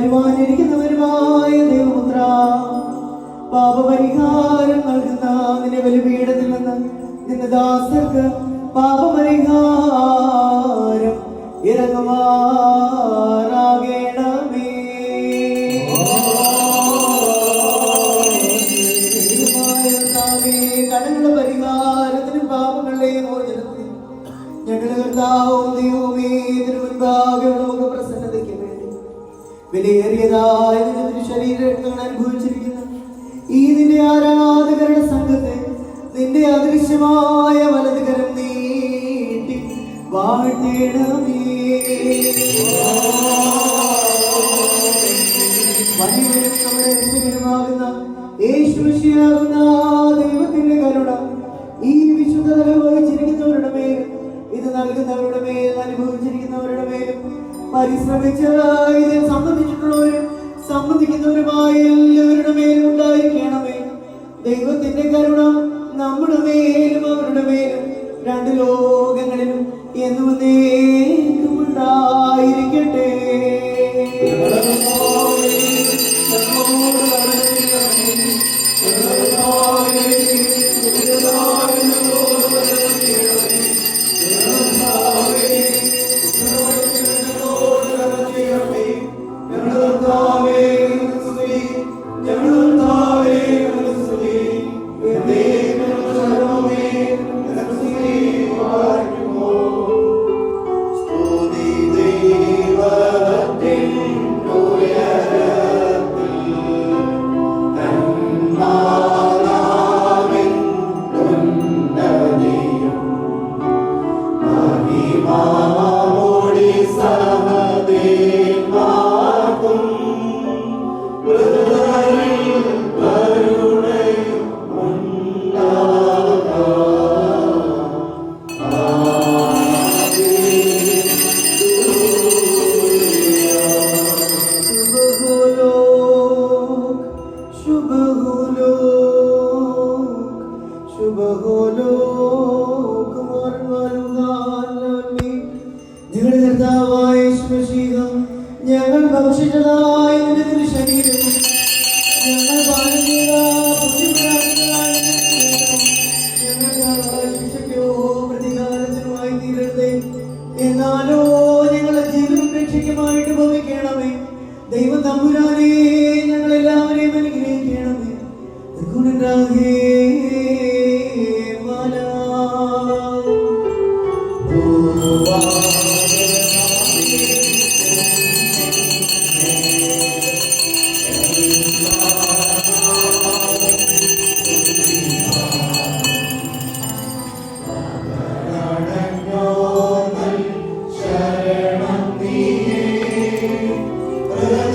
വരുവാനിരിക്കുന്നവരുമായ ദേവപുത്ര. പാപപരിഹാരം നൽകുന്ന നിന്റെ ബലിപീഠത്തിൽ നിന്ന് നിന്റെ ദാസർക്ക് പാപപരിഹാരം ഇറങ്ങുമാറാകേണമേ. കടങ്ങളുടെ പരിഹാരത്തിനും പാപങ്ങളുടെയും മോചനത്തിനും ഞങ്ങളുടെ കർത്താവും ദൈവമേ ഇതിനു മുൻപാകെ വിലയേറിയതായ ശരീരങ്ങൾ അനുഭവിച്ചിരിക്കുന്ന ഈ നിന്റെ ആരാധകരുടെ സംഘത്തെ നിന്റെ അദൃശ്യമായ വലതുകരം നീട്ടി വാഴ്ത്തേണമേ. വലിയ നമ്മുടെ രക്ഷകനുമാകുന്ന യേശുശിയാകുന്ന പരിശ്രമിച്ച് ഇതിൽ സംബന്ധിച്ചിട്ടുള്ളവരും സംബന്ധിക്കുന്നവരുമായ എല്ലാവരുടെ മേലും ഉണ്ടായിരിക്കണമേ. ദൈവത്തിന്റെ കരുണ നമ്മുടെ മേലും അവരുടെ മേലും രണ്ട് ലോകങ്ങളിലും എന്നും ഉണ്ടായിരിക്കട്ടെ ഞങ്ങളുടെ ഞങ്ങൾ ഞങ്ങൾ പ്രതികാരത്തിനുമായി ഭവിക്കണമേ ദൈവം തമ്പുരാനെ ഞങ്ങൾ എല്ലാവരെയും അനുഗ്രഹിക്കണമേ. ഗുണരാഗേ Amém.